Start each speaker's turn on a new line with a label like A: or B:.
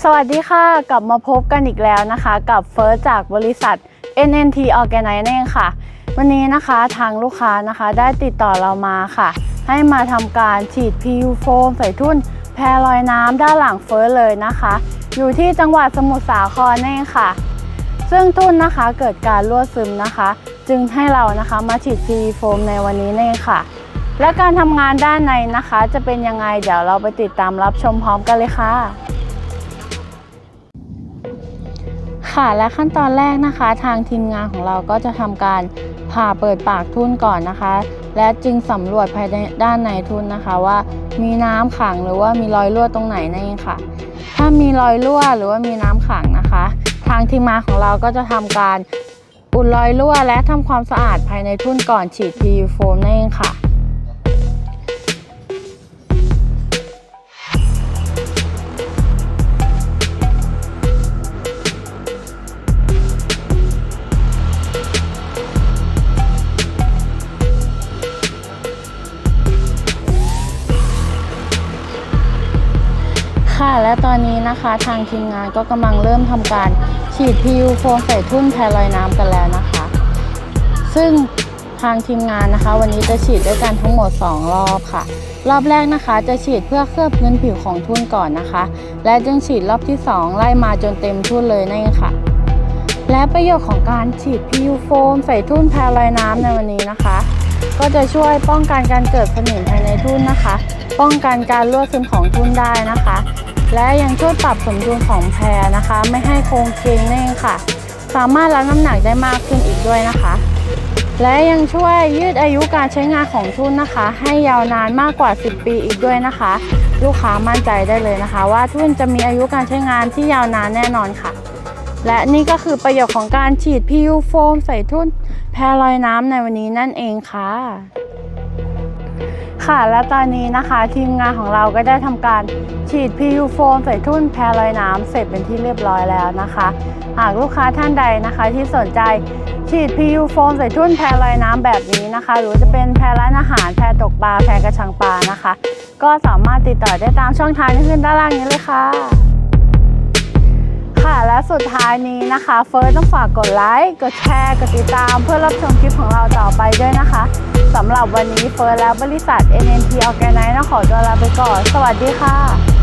A: สวัสดีค่ะ กลับมาพบกันอีกแล้วนะคะ กับเฟิร์สจากบริษัท NNT Organize นั่นเองค่ะ วันนี้นะคะทางลูกค้านะคะได้ติดต่อเรามาค่ะ ให้มาทำการฉีด PU โฟมใส่ทุ่นแพรลอยน้ำด้านหลังเฟิร์สเลยนะคะ อยู่ที่จังหวัดสมุทรสาครนั่นเองค่ะ ซึ่งทุ่นนะคะเกิดการรั่วซึมนะคะ จึงให้เรานะคะมาฉีด PU โฟมในวันนี้นั่นเองค่ะ และการทำงานด้านในนะคะ จะเป็นยังไงเดี๋ยวเราไปติดตามรับชมพร้อมกันเลยค่ะ ค่ะและขั้นตอนแรกนะคะ ทางทีมงานของเราก็จะทำการผ่าเปิดปากทุ่นก่อนนะคะ และจึงสำรวจภายในด้านในทุ่นนะคะว่า มีน้ำขังหรือว่ามีรอยรั่วตรงไหนนั่นเองค่ะ ถ้ามีรอยรั่วหรือว่ามีน้ำขังนะคะ ทางทีมงานของเราก็จะทำการอุดรอยรั่วและทำความสะอาดภายในทุ่นก่อนฉีด PU โฟมนั่นเองค่ะ ค่ะ และตอนนี้นะคะทางทีมงานก็กำลังเริ่มทำการฉีด PU โฟมใส่ทุ่นแพรลอยน้ำกันแล้วนะคะ ซึ่งทางทีมงานนะคะ วันนี้จะฉีดด้วยกันทั้งหมด 2 รอบค่ะ รอบแรกนะคะจะฉีดเพื่อเคลือบพื้นผิวของทุ่นก่อนนะคะ และจึงฉีดรอบที่ 2 ไล่มาจนเต็มทุ่นเลยนั่นค่ะ และประโยชน์ของการฉีด PU โฟมใส่ทุ่นแพรลอยน้ำในวันนี้นะคะ ก็จะช่วยป้องกันการเกิดสนิมภายในทุ่นนะคะ ป้องกันการรั่วซึมของทุ่นได้นะคะ และยังช่วยปรับสมดุลของแพรนะคะ ไม่ให้โครงเคงนั่นเองค่ะ สามารถรับน้ำหนักได้มากขึ้นอีกด้วยนะคะ และยังช่วยยืดอายุการใช้งานของทุ่นนะคะ ให้ยาวนานมากกว่า 10 ปีอีกด้วยนะคะ ลูกค้ามั่นใจได้เลยนะคะ ว่าทุ่นจะมีอายุการใช้งานที่ยาวนานแน่นอนค่ะ และนี่ก็คือประโยชน์ของการฉีด PU โฟมใส่ทุ่นแพรลอยน้ำในวันนี้นั่นเองค่ะ ค่ะและตอนนี้นะคะทีมงานของเราก็ได้ทำการฉีด PU โฟมใส่ทุ่นแพรลอยน้ำเสร็จเป็นที่เรียบร้อยแล้วนะคะ หากลูกค้าท่านใดนะคะที่สนใจฉีด PU โฟมใส่ทุ่นแพรลอยน้ำแบบนี้นะคะ หรือจะเป็นแพรร้านอาหารแพรตกปลาแพรกระชังปลานะคะ ก็สามารถติดต่อได้ตามช่องทางที่ขึ้นด้านล่างนี้เลยค่ะ ค่ะและสุดท้ายนี้นะคะเฟิร์สต้องฝากกดไลค์กดแชร์กดติดตาม เพื่อรับชมคลิปของเราต่อไปด้วยนะคะสำหรับวันนี้เฟิร์สและบริษัท NNT Organize ต้องขอตัวลาไปก่อน สวัสดีค่ะ